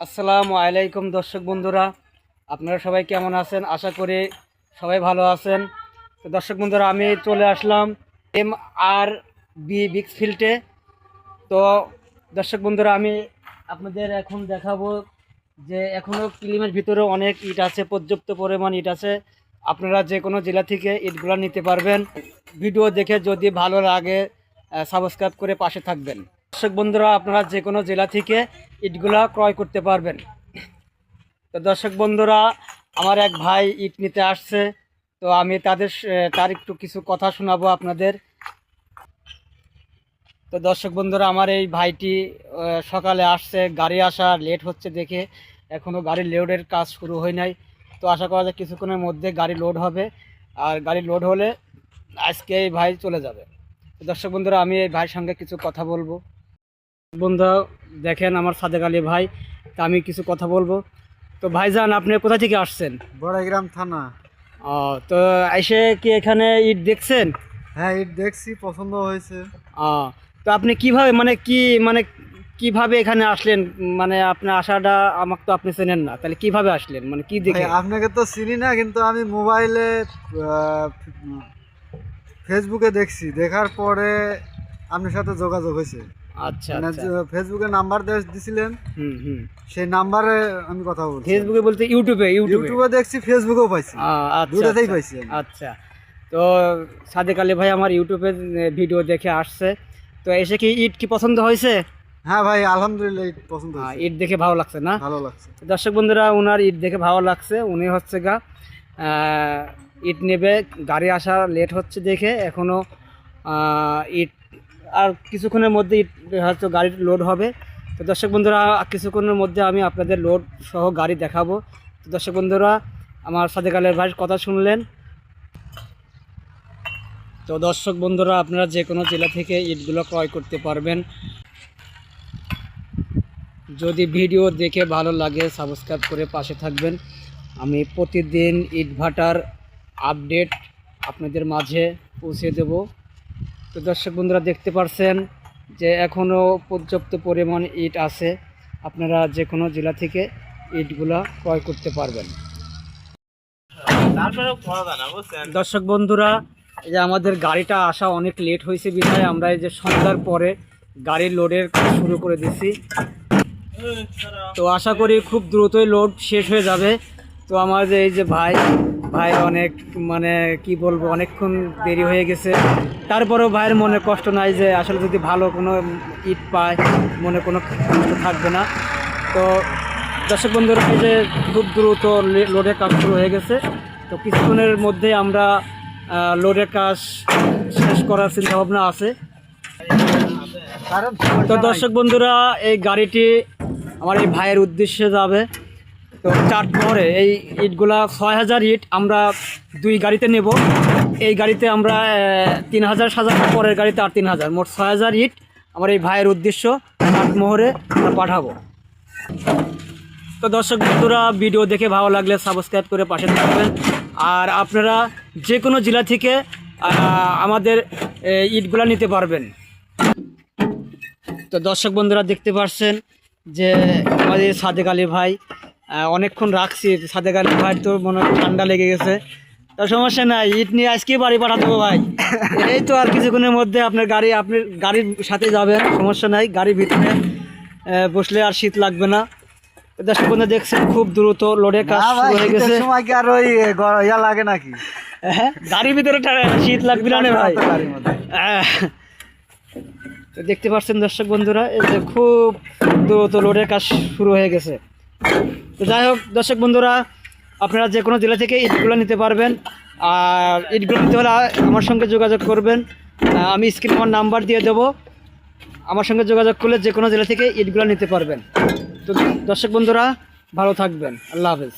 আসসালামু আলাইকুম দর্শক বন্ধুরা, আপনারা সবাই কেমন আছেন? আশা করি সবাই ভালো আছেন। দর্শক বন্ধুরা, আমি চলে আসলাম এম আর বি বিক্স ফিল্ডে তো দর্শক বন্ধুরা, আমি আপনাদের এখন দেখাবো যে এখনও ক্লিমের ভিতরে অনেক ইট আছে, পর্যাপ্ত পরিমাণ ইট আছে। আপনারা যে কোনো জেলা থেকে ইটগুলো নিতে পারবেন। ভিডিও দেখে যদি ভালো লাগে সাবস্ক্রাইব করে পাশে থাকবেন। দর্শক বন্ধুরা, আপনারা যে কোনো জেলা থেকে ইটগুলা ক্রয় করতে পারবেন। তো দর্শক বন্ধুরা, আমার এক ভাই ইট নিতে আসছে। তো আমি তাদের তার একটু কিছু কথা শোনাবো আপনাদের। তো দর্শক বন্ধুরা, আমার এই ভাইটি সকালে আসছে, গাড়ি আসা লেট হচ্ছে দেখে। এখনও গাড়ি লোডের কাজ শুরু হয় নাই। তো আশা করা যায় কিছুক্ষণের মধ্যে গাড়ি লোড হবে। আর গাড়ি লোড হলে আজকে এই ভাই চলে যাবে। দর্শক বন্ধুরা, আমি এই ভাইয়ের সঙ্গে কিছু কথা বলব। বন্ধু দেখেন আমার সাদেক আলী ভাই তা আমি কিছু কথা বলব। তো ভাইজান আপনি কোথা থেকে আসছেন? বড়াইগ্রাম থানা। ও তো এসে কি এখানে ইট দেখছেন? হ্যাঁ ইট দেখছি পছন্দ হয়েছে। ও তো আপনি কীভাবে মানে কি মানে কীভাবে এখানে আসলেন? মানে আপনার আসাটা আমাকে তো আপনি চেনেন না। তাহলে কীভাবে আসলেন? মানে কি দেখে? আপনাকে তো চিনি না কিন্তু আমি মোবাইলে ফেসবুকে দেখছি। দেখার পরে আপনার সাথে যোগাযোগ হয়েছে। আচ্ছা মানে আচ্ছা। ফেসবুকে নাম্বার দিছিলেন হুম হুম। সেই নাম্বারে আমি কথা বলছি। ফেসবুকে বলতে ইউটিউবে ইউটিউবে দেখছি ফেসবুকেও পাইছি। আচ্ছা, দুটাতেই আচ্ছা। পাইছি আচ্ছা। তো সাদেক আলী ভাই আমার ইউটিউবে ভিডিও দেখে আসছে। তো এসে কি ইট কি পছন্দ হয়েছে? হ্যাঁ ভাই আলহামদুলিল্লাহ ইট পছন্দ আ, হয়েছে। ইট দেখে ভালো লাগছে না? ভালো লাগছে। দর্শক বন্ধুরা ওনার ইট দেখে ভালো লাগছে। উনি হচ্ছে গা ইট নেবে গাড়ি আসা লেট হচ্ছে দেখে। এখনও ইট আর কিছুক্ষণের মধ্যে হয়তো গাড়ি লোড হবে। তো দর্শক বন্ধুরা, কিছুক্ষণের মধ্যে আমি আপনাদের লোড সহ গাড়ি দেখাবো। তো দর্শক বন্ধুরা, আমার সাথে কালের ভাইয়ের কথা শুনলেন। তো দর্শক বন্ধুরা, আপনারা যে কোনো জেলা থেকে ইটগুলো ক্রয় করতে পারবেন। যদি ভিডিও দেখে ভালো লাগে সাবস্ক্রাইব করে পাশে থাকবেন। আমি প্রতিদিন ইট ভাটার আপডেট আপনাদের মাঝে পৌঁছে দেব। তো দর্শক বন্ধুরা দেখতে পারছেন যে এখনও পর্যাপ্ত পরিমাণ ইট আছে। আপনারা যে কোনো জেলা থেকে ইটগুলা ক্রয় করতে পারবেন। দর্শক বন্ধুরা এই যে আমাদের গাড়িটা আসা অনেক লেট হয়েছে বিধায় আমরা এই যে সন্ধ্যার পরে গাড়ির লোডের কাজ শুরু করে দিছি। তো আশা করি খুব দ্রুতই লোড শেষ হয়ে যাবে। তো আমার যে এই যে ভাই ভাই অনেক মানে কি বলব, অনেকক্ষণ দেরি হয়ে গেছে। তারপরেও ভাইয়ের মনে কষ্ট নাই যে আসলে যদি ভালো কোনো ইট পায়, মনে কোনো কষ্ট থাকবে না। তো দর্শক বন্ধুরা যে খুব দ্রুত লোডের কাজ শুরু হয়ে গেছে। তো কিছুক্ষণের মধ্যে আমরা লোডের কাজ শেষ করার চিন্তাভাবনা আছে। তো দর্শক বন্ধুরা, এই গাড়িটি আমার এই ভাইয়ের উদ্দেশ্যে যাবে। তো চার পরে এই ইটগুলা ছয় হাজার ইট আমরা দুই গাড়িতে নেব। এই গাড়িতে আমরা তিন হাজার সাজার পরের গাড়িতে আর তিন হাজার। মোট ছয় হাজার ইট আমার এই ভাইয়ের উদ্দেশ্য মোহরে পাঠাবো। তো দর্শক বন্ধুরা, ভিডিও দেখে ভালো লাগলে সাবস্ক্রাইব করে পাশে থাকবেন। আর আপনারা যে কোনো জেলা থেকে আমাদের ইটগুলা নিতে পারবেন। তো দর্শক বন্ধুরা দেখতে পাচ্ছেন যে আমাদের সাদেক আলী ভাই অনেকক্ষণ রাখছি সাদেক আলী ভাই তো মনে হয় ঠান্ডা লেগে গেছে। তো সমস্যা নাই ইট নিয়ে আজকে বাড়ি পাঠা দেবো ভাই। এই তো আর কিছুক্ষণের মধ্যে আপনার গাড়ি আপনার গাড়ির সাথে যাবেন সমস্যা নাই। গাড়ির ভিতরে বসলে আর শীত লাগবে না। দর্শক বন্ধু দেখছেন খুব দ্রুত লোডের কাজ শুরু হয়ে গেছে। সময় কি আর ওই ইয়া লাগে নাকি? হ্যাঁ গাড়ির ভিতরে শীত লাগবে না ভাই। দেখতে পাচ্ছেন দর্শক বন্ধুরা এই যে খুব দ্রুত লোডের কাজ শুরু হয়ে গেছে। তো যাই হোক, দর্শক বন্ধুরা, আপনারা যে কোনো জেলা থেকে ইটগুলো নিতে পারবেন। আর ইটগুলো নিতে হলে আমার সঙ্গে যোগাযোগ করবেন। আমি স্ক্রিনে আমার নাম্বার দিয়ে দেবো। আমার সঙ্গে যোগাযোগ করলে যে কোনো জেলা থেকে ইটগুলো নিতে পারবেন। তো দর্শক বন্ধুরা, ভালো থাকবেন। আল্লাহ হাফেজ।